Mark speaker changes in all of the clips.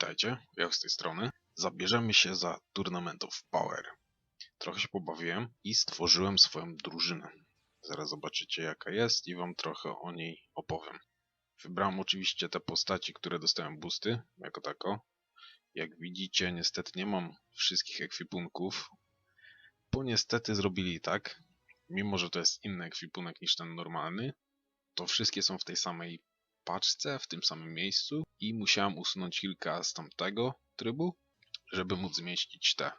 Speaker 1: Witajcie, jak z tej strony. Zabierzemy się za Tournament of Power. Trochę się pobawiłem i stworzyłem swoją drużynę. Zaraz zobaczycie jaka jest i wam trochę o niej opowiem. Wybrałem oczywiście te postaci, które dostałem boosty, jako tako. Jak widzicie, niestety nie mam wszystkich ekwipunków, bo niestety zrobili tak, mimo że to jest inny ekwipunek niż ten normalny, to wszystkie są w tej samej paczce, w tym samym miejscu i musiałem usunąć kilka z tamtego trybu, żeby móc zmieścić te.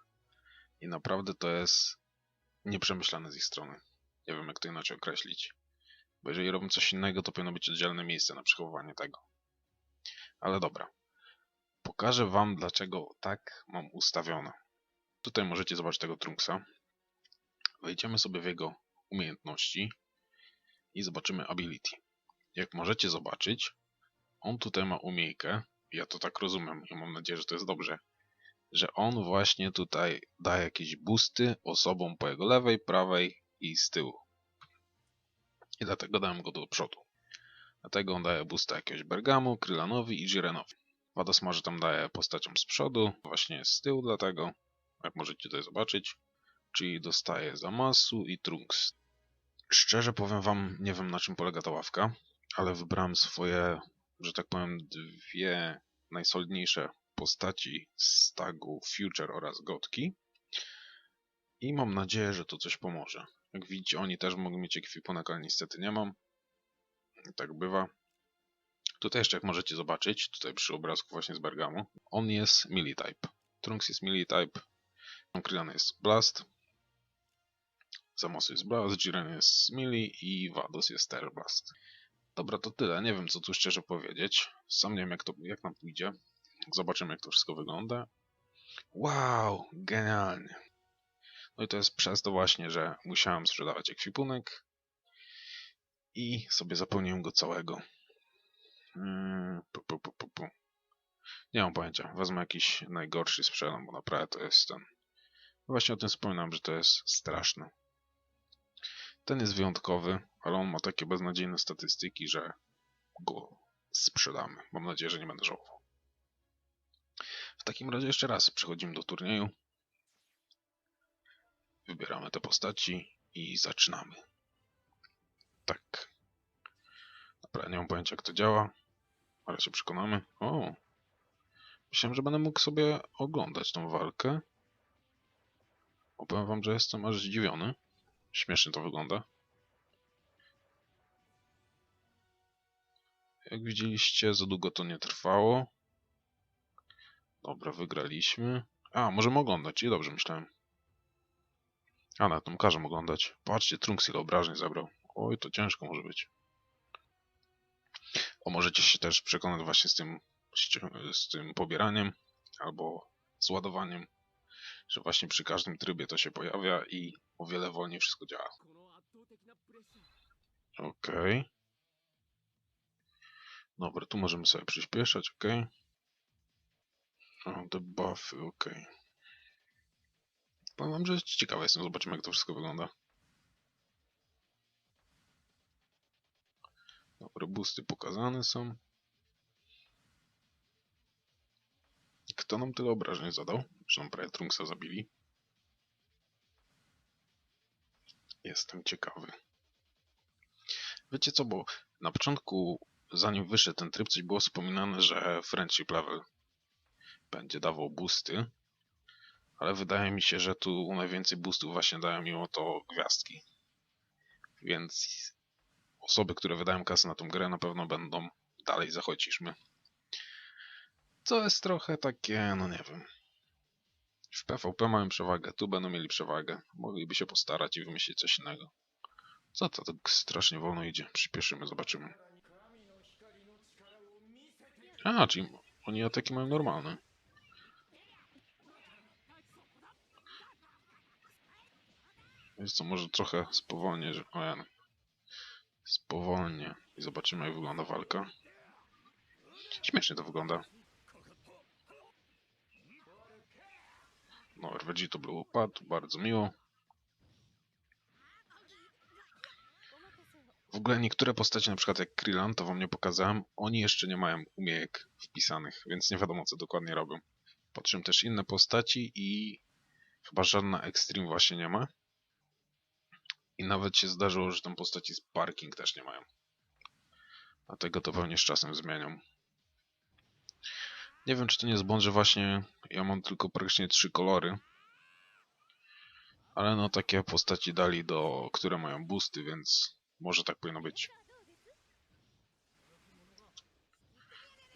Speaker 1: I naprawdę to jest nieprzemyślane z ich strony. Nie wiem jak to inaczej określić. Bo jeżeli robię coś innego, to powinno być oddzielne miejsce na przechowywanie tego. Ale dobra. Pokażę wam dlaczego tak mam ustawione. Tutaj możecie zobaczyć tego Trunksa. Wejdziemy sobie w jego umiejętności i zobaczymy ability. Jak możecie zobaczyć, on tutaj ma umiejkę, ja to tak rozumiem i mam nadzieję, że to jest dobrze, że on właśnie tutaj daje jakieś boosty osobom po jego lewej, prawej i z tyłu. I dlatego dałem go do przodu. Dlatego on daje boosta jakiegoś Bergamu, Krylanowi i Jirenowi. Wados może tam daje postaciom z przodu, właśnie z tyłu dlatego, jak możecie tutaj zobaczyć. Czyli dostaje Zamasu i Trunks. Szczerze powiem wam, nie wiem na czym polega ta ławka, ale wybrałem swoje, że tak powiem, dwie najsolidniejsze postaci z tagu Future oraz Gotki. I mam nadzieję, że to coś pomoże. Jak widzicie, oni też mogą mieć ekwipunek, ale niestety nie mam. Tak bywa. Tutaj jeszcze jak możecie zobaczyć, tutaj przy obrazku właśnie z Bergamu, on jest melee type. Trunks jest melee type, Krillana jest Blast, Zamos jest Blast, Jiren jest melee i Vados jest też Blast. Dobra, to tyle. Nie wiem, co tu szczerze powiedzieć. Sam nie wiem, jak, to, jak nam pójdzie. Zobaczymy, jak to wszystko wygląda. Wow, genialnie. No i to jest przez to właśnie, że musiałem sprzedawać ekwipunek i sobie zapełniłem go całego. Hmm, pu, pu, pu, pu, pu. Nie mam pojęcia. Wezmę jakiś najgorszy sprzedam, bo naprawdę to jest ten... Właśnie o tym wspominam, że to jest straszne. Ten jest wyjątkowy, ale on ma takie beznadziejne statystyki, że go sprzedamy. Mam nadzieję, że nie będę żałował. W takim razie jeszcze raz przechodzimy do turnieju. Wybieramy te postaci i zaczynamy. Tak. Naprawdę nie mam pojęcia jak to działa, ale się przekonamy. O! Myślałem, że będę mógł sobie oglądać tą walkę. Opowiem wam, że jestem aż zdziwiony. Śmiesznie to wygląda. Jak widzieliście, za długo to nie trwało. Dobra, wygraliśmy. A, możemy oglądać. I dobrze myślałem. A, na tym każę oglądać. Patrzcie, Trunks ile obrażeń zabrał. Oj, to ciężko może być. O, możecie się też przekonać właśnie z tym, z tym pobieraniem albo z ładowaniem, że właśnie przy każdym trybie to się pojawia i o wiele wolniej wszystko działa. Okej. Dobra, tu możemy sobie przyspieszać, ok. O, te buffy, ok. Powiem że ciekawe jestem, zobaczymy jak to wszystko wygląda. Dobra, boosty pokazane są. Kto nam tyle obrażeń zadał? Że nam prawie Trunksa zabili. Jestem ciekawy. Wiecie co, bo na początku, zanim wyszedł ten tryb, coś było wspominane, że Friendship Level będzie dawał boosty, ale wydaje mi się, że tu najwięcej boostów właśnie dają mimo to gwiazdki. Więc osoby, które wydają kasę na tą grę na pewno będą dalej zachodzić. Co jest trochę takie, no nie wiem. W PvP mają przewagę, tu będą mieli przewagę. Mogliby się postarać i wymyślić coś innego. Co to tak strasznie wolno idzie? Przyspieszymy, zobaczymy. A, czyli oni ataki mają normalne. Jest co, może trochę spowolnię, że... O ja. Spowolnię. I zobaczymy jak wygląda walka. Śmiesznie to wygląda. No, to był upad, bardzo miło. W ogóle niektóre postacie, na przykład jak Krillan, to wam nie pokazałem, oni jeszcze nie mają umiejek wpisanych, więc nie wiadomo co dokładnie robią. Po czym też inne postaci i chyba żadna Extreme właśnie nie ma. I nawet się zdarzyło, że tam postaci z parking też nie mają. Dlatego to pewnie z czasem zmienią. Nie wiem, czy to nie jest błąd, że właśnie ja mam tylko praktycznie trzy kolory. Ale no takie postaci dali do, które mają boosty, więc może tak powinno być.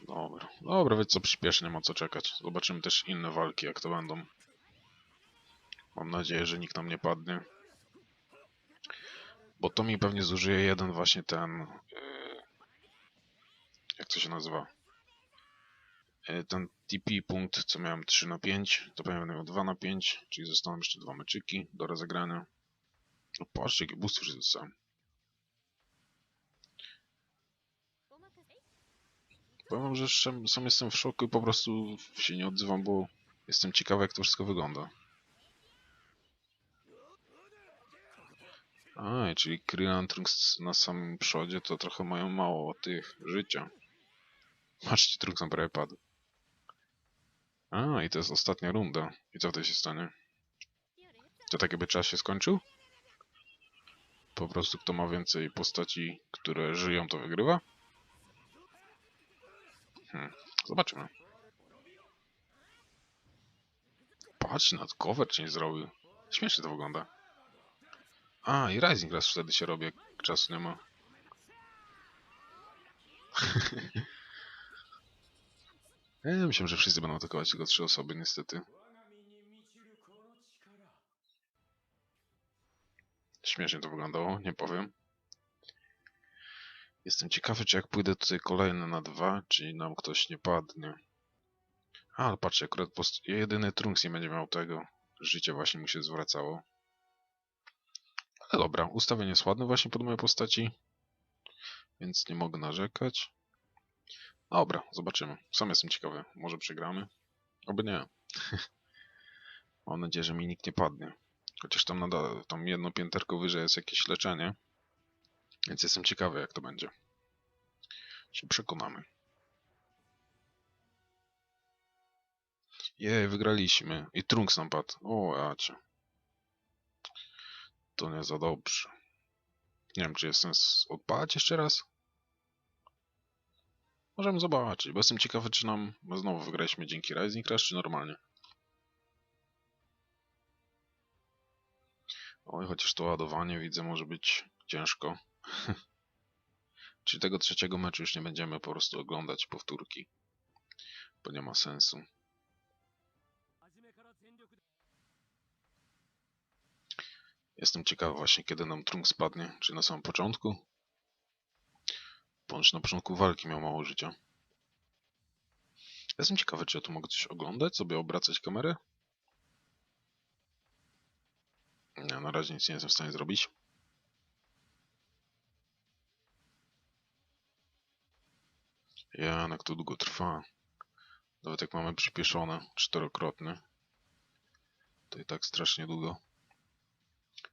Speaker 1: Dobra, dobra, wiecie co, przyspieszę, nie ma co czekać. Zobaczymy też inne walki, jak to będą. Mam nadzieję, że nikt nam nie padnie. Bo to mi pewnie zużyje jeden właśnie ten... Yy, jak to się nazywa? Yy, ten TP punkt, co miałem 3 na 5, to pewnie będę miał 2 na 5, czyli zostaną jeszcze dwa meczyki do rozegrania. No patrzcie, jakie boosty już dostałem. Powiem że sam, jestem w szoku i po prostu się nie odzywam, bo jestem ciekawy jak to wszystko wygląda. A, czyli Krylan Trunks na samym przodzie to trochę mają mało tych życia. Patrzcie, Trunks nam prawie padł. A, i to jest ostatnia runda. I co wtedy się stanie? To tak jakby czas się skończył? Po prostu kto ma więcej postaci, które żyją, to wygrywa? Hmm, zobaczymy. Patrz, nad cover czy nie zrobił. Śmiesznie to wygląda. A, i Rising raz wtedy się robi, jak czasu nie ma. ja myślałem, że wszyscy będą atakować tylko trzy osoby, niestety. Śmiesznie to wyglądało, nie powiem. Jestem ciekawy, czy jak pójdę tutaj kolejny na dwa, czy nam ktoś nie padnie. A, ale patrzcie, akurat jedyny Trunks nie będzie miał tego. Życie właśnie mu się zwracało. Ale dobra, ustawienie jest ładne właśnie pod moje postaci. Więc nie mogę narzekać. Dobra, zobaczymy. Sam jestem ciekawy. Może przegramy? Oby nie. Mam nadzieję, że mi nikt nie padnie. Chociaż tam, nada, tam jedno pięterko wyżej jest jakieś leczenie. Więc jestem ciekawy, jak to będzie. Się przekonamy. Jej, wygraliśmy. I Trunks nam padł. O, jacie. To nie za dobrze. Nie wiem, czy jest sens odpalać jeszcze raz? Możemy zobaczyć, bo jestem ciekawy, czy nam znowu wygraliśmy dzięki Rising Rush, czy normalnie. Oj, chociaż to ładowanie widzę może być ciężko. Czyli tego trzeciego meczu już nie będziemy po prostu oglądać powtórki, bo nie ma sensu. Jestem ciekawy właśnie, kiedy nam Trunk spadnie. Czy na samym początku? Bądź na początku walki miał mało życia. Jestem ciekawy, czy ja tu mogę coś oglądać, sobie obracać kamerę? Nie, na razie nic nie jestem w stanie zrobić. Janek, to długo trwa. Nawet jak mamy przyspieszone, czterokrotny, to i tak strasznie długo.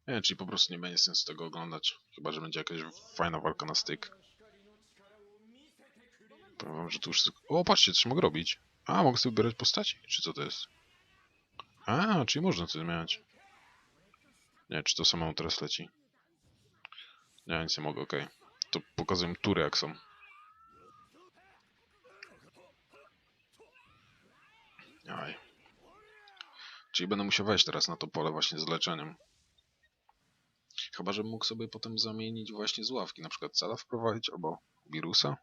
Speaker 1: Nie, czyli po prostu nie będzie sensu tego oglądać. Chyba, że będzie jakaś fajna walka na styk. Powiem wam, że tu. O, patrzcie, coś mogę robić. A, mogę sobie wybierać postaci? Czy co to jest? A, czyli można coś zmieniać. Nie, czy to samemu teraz leci? Nie, nic nie mogę, okej. Okay. To pokazuję tury jak są. Aj. Czyli będę musiał wejść teraz na to pole właśnie z leczeniem. Chyba, że mógł sobie potem zamienić właśnie z ławki, na przykład cala wprowadzić albo wirusa.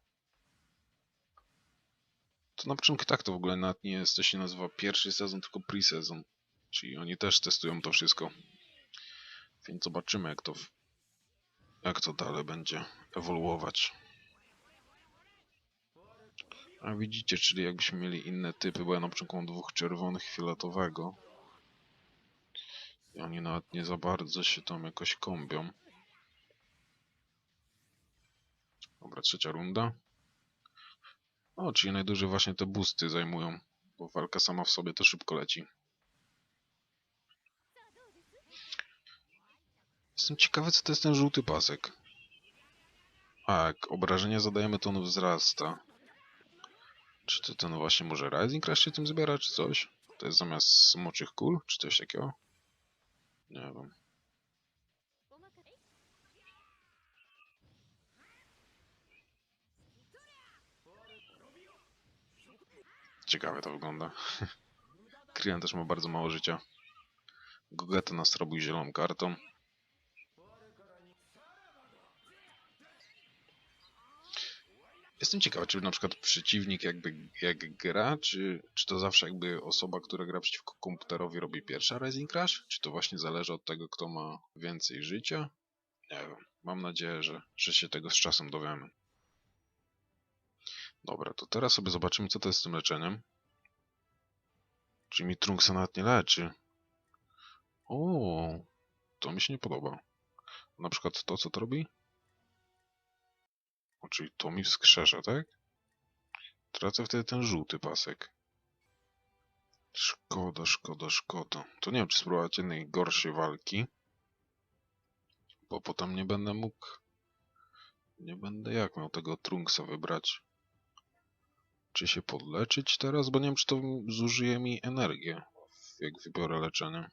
Speaker 1: Na początku tak to w ogóle nawet nie jest, to się nazywa pierwszy sezon, tylko pre-sezon. Czyli oni też testują to wszystko. Więc zobaczymy jak to, jak to dalej będzie ewoluować. A widzicie, czyli jakbyśmy mieli inne typy, bo ja na początku mam dwóch czerwonych, fioletowego. I oni nawet nie za bardzo się tam jakoś kombią. Dobra, trzecia runda. O, czyli najdłużej właśnie te boosty zajmują, bo walka sama w sobie to szybko leci. Jestem ciekawy, co to jest ten żółty pasek. A, jak obrażenie zadajemy, to on wzrasta. Czy to ten właśnie może Rising Crash się tym zbiera, czy coś? To jest zamiast smoczych kul, czy coś takiego? Nie wiem. Ciekawe to wygląda. Krian też ma bardzo mało życia. Gogeta nas robił zieloną kartą. Jestem ciekawy, czy na przykład przeciwnik jakby jak gra, czy, czy to zawsze jakby osoba, która gra przeciwko komputerowi robi pierwsza Rising Crash? Czy to właśnie zależy od tego, kto ma więcej życia? Nie wiem. Mam nadzieję, że, że się tego z czasem dowiemy. Dobra, to teraz sobie zobaczymy, co to jest z tym leczeniem. Czy mi Trunksa nawet nie leczy? O, to mi się nie podoba. Na przykład to, co to robi? O, czyli to mi wskrzesza, tak? Tracę wtedy ten żółty pasek. Szkoda, szkoda, szkoda. To nie wiem, czy spróbować jednej gorszej walki. Bo potem nie będę mógł... Nie będę jak miał tego Trunksa wybrać. Czy się podleczyć teraz? Bo nie wiem, czy to zużyje mi energię, jak wybiorę leczenie.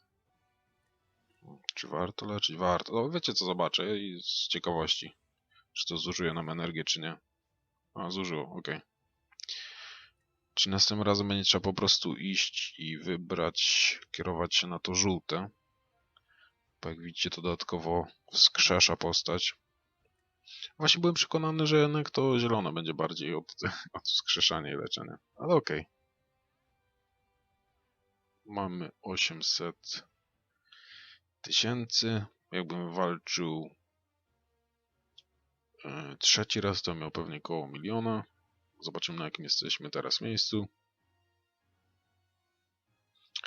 Speaker 1: Czy warto leczyć? Warto. No, wiecie co, zobaczę i z ciekawości. Czy to zużyje nam energię, czy nie. A, zużyło, ok. Czy następnym razem będzie trzeba po prostu iść i wybrać, kierować się na to żółte. Bo jak widzicie, to dodatkowo wskrzesza postać. Właśnie byłem przekonany, że jednak to zielone będzie bardziej od, od wskrzeszania i leczenia. Ale okej. Okay. Mamy 800 tysięcy. Jakbym walczył e, trzeci raz, to miał pewnie koło miliona. Zobaczymy na jakim jesteśmy teraz miejscu.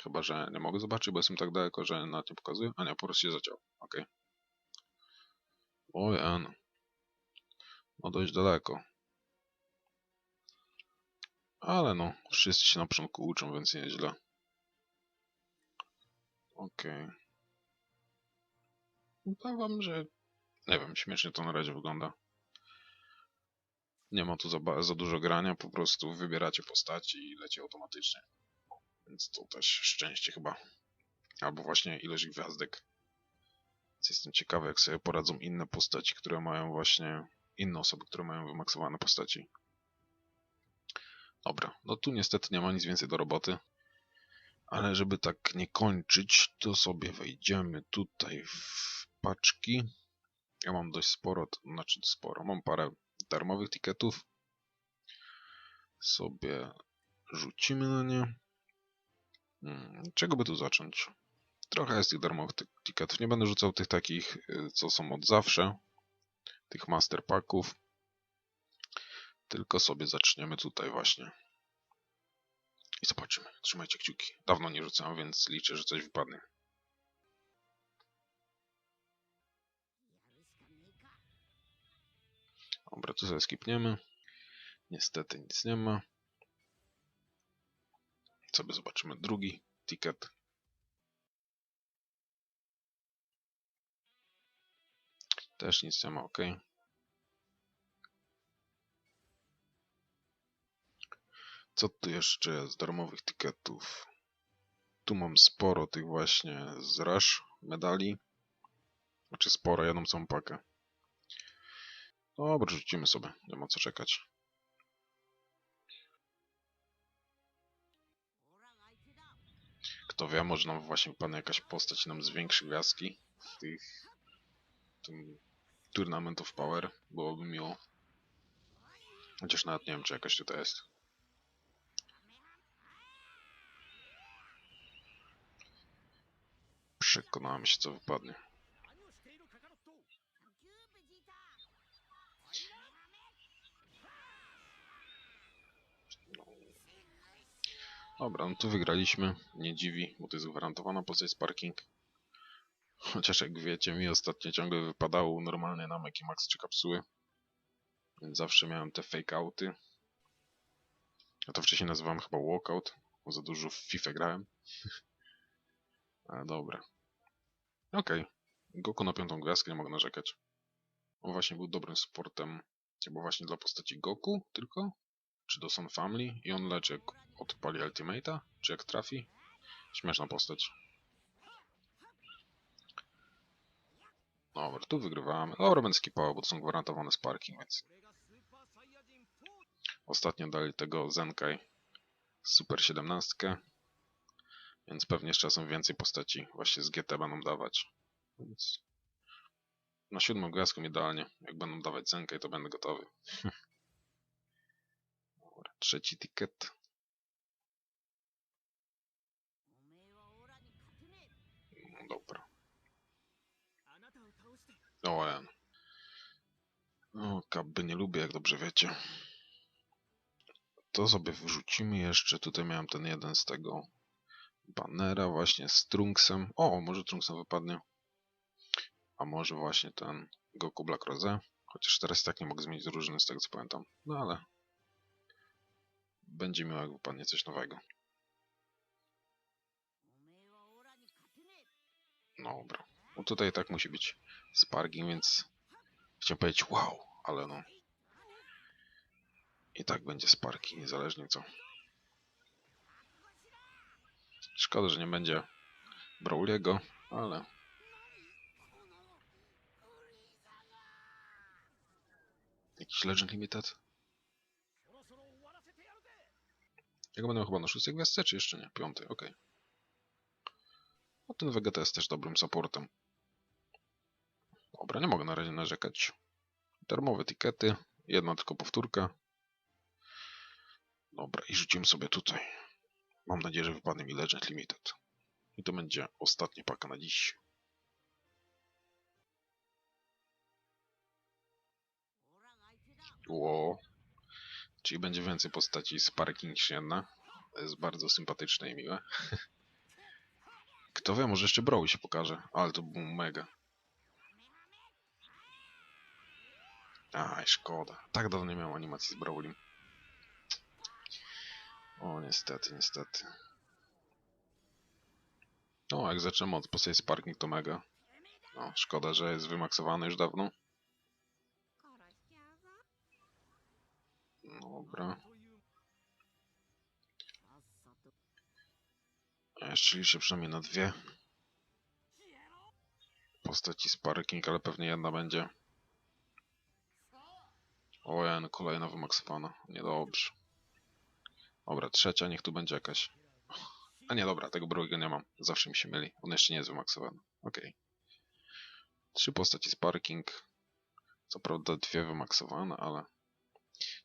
Speaker 1: Chyba, że nie mogę zobaczyć, bo jestem tak daleko, że na tym pokazuję. A nie, po prostu się zaciął. Ok. Oj, An. No dość daleko. Ale no, wszyscy się na początku uczą, więc nieźle. Okej. Okay. Powiem wam, że nie wiem, śmiesznie to na razie wygląda. Nie ma tu za, za dużo grania, po prostu wybieracie postaci i leci automatycznie. Więc to też szczęście chyba. Albo właśnie ilość gwiazdek. Więc jestem ciekawy, jak sobie poradzą inne postaci, które mają właśnie... Inne osoby, które mają wymaksowane postaci. Dobra, no tu niestety nie ma nic więcej do roboty. Ale żeby tak nie kończyć, to sobie wejdziemy tutaj w paczki. Ja mam dość sporo, to znaczy sporo, mam parę darmowych tiketów. Sobie rzucimy na nie. Hmm, czego by tu zacząć? Trochę jest tych darmowych tiketów. Nie będę rzucał tych takich, y, co są od zawsze. Tych master packów. Tylko sobie zaczniemy tutaj właśnie. I zobaczymy. Trzymajcie kciuki. Dawno nie rzucałem, więc liczę, że coś wypadnie. Dobra, tu sobie skipniemy. Niestety nic nie ma. Sobie zobaczymy drugi ticket. Też nic nie ma, ok. Co tu jeszcze jest? Darmowych tiketów. Tu mam sporo tych właśnie z Rush medali. Znaczy sporo, jedną całą pakę. Dobra, rzucimy sobie, nie ma co czekać. Kto wie, może nam właśnie wypadnie jakaś postać nam zwiększy gwiazdki w tych tym Tournament of Power. Byłoby miło. Chociaż nawet nie wiem, czy jakaś tutaj jest. Przekonałem się, co wypadnie. Dobra, no tu wygraliśmy. Nie dziwi, bo to jest gwarantowana postać z parking. Chociaż jak wiecie, mi ostatnio ciągle wypadało normalnie na i Max czy kapsuły. Więc zawsze miałem te fake outy. Ja to wcześniej nazywałem chyba walkout, bo za dużo w FIFA grałem. Ale dobra. Okej. Okay. Goku na piątą gwiazdkę, nie mogę narzekać. On właśnie był dobrym sportem Chyba właśnie dla postaci Goku tylko? Czy do Sun Family? I on leczy jak odpali Ultimate'a? Czy jak trafi? Śmieszna postać. Dobra, tu wygrywamy. Dobra, będę skipował, bo to są gwarantowane sparking, więc... Ostatnio dali tego Zenkai Super 17. Więc pewnie z czasem więcej postaci właśnie z GT będą dawać. Więc... Na siódmym gwiazdką idealnie. Jak będą dawać Zenkai, to będę gotowy. Dobra, trzeci ticket. No dobra. N. O, kabby nie lubię, jak dobrze wiecie. To sobie wrzucimy jeszcze. Tutaj miałem ten jeden z tego banera właśnie z Trunksem. O, może Trunksem wypadnie. A może właśnie ten Goku Black Rose. Chociaż teraz tak nie mogę zmienić drużyny z tego co pamiętam. No ale będzie miło jak wypadnie coś nowego. No dobra. Bo tutaj tak musi być sparking, więc chciałem powiedzieć wow, ale no. I tak będzie sparking, niezależnie co. Szkoda, że nie będzie Brawliego, ale... Jakiś Legend Limited? Ja go będę chyba na szóstej gwiazdce, czy jeszcze nie? Piątej, okej. A ten Vegeta jest też dobrym supportem. Dobra, nie mogę na razie narzekać. Darmowe tikety, jedna tylko powtórka. Dobra, i rzucimy sobie tutaj. Mam nadzieję, że wypadnie mi Legend Limited. I to będzie ostatnia paka na dziś. Ło. Czyli będzie więcej postaci z parking niż. To jest bardzo sympatyczne i miłe. Kto wie, może jeszcze Brawl się pokaże. Ale to był mega. Aj, szkoda. Tak dawno nie miałem animacji z Brawlim. O, niestety, niestety. No, jak zaczynam od z parking, to mega. No, szkoda, że jest wymaksowany już dawno. Dobra. Jeszcze liczę przynajmniej na dwie postaci z parking, ale pewnie jedna będzie. O, ja, kolejna wymaksowana. Niedobrze. Dobra, trzecia, niech tu będzie jakaś. A nie, dobra, tego broiga nie mam. Zawsze mi się myli. On jeszcze nie jest wymaksowany. Okej. Trzy postaci z parking. Co prawda dwie wymaksowane, ale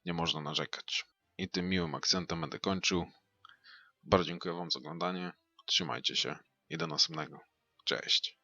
Speaker 1: nie można narzekać. I tym miłym akcentem będę kończył. Bardzo dziękuję Wam za oglądanie. Trzymajcie się i do następnego. Cześć.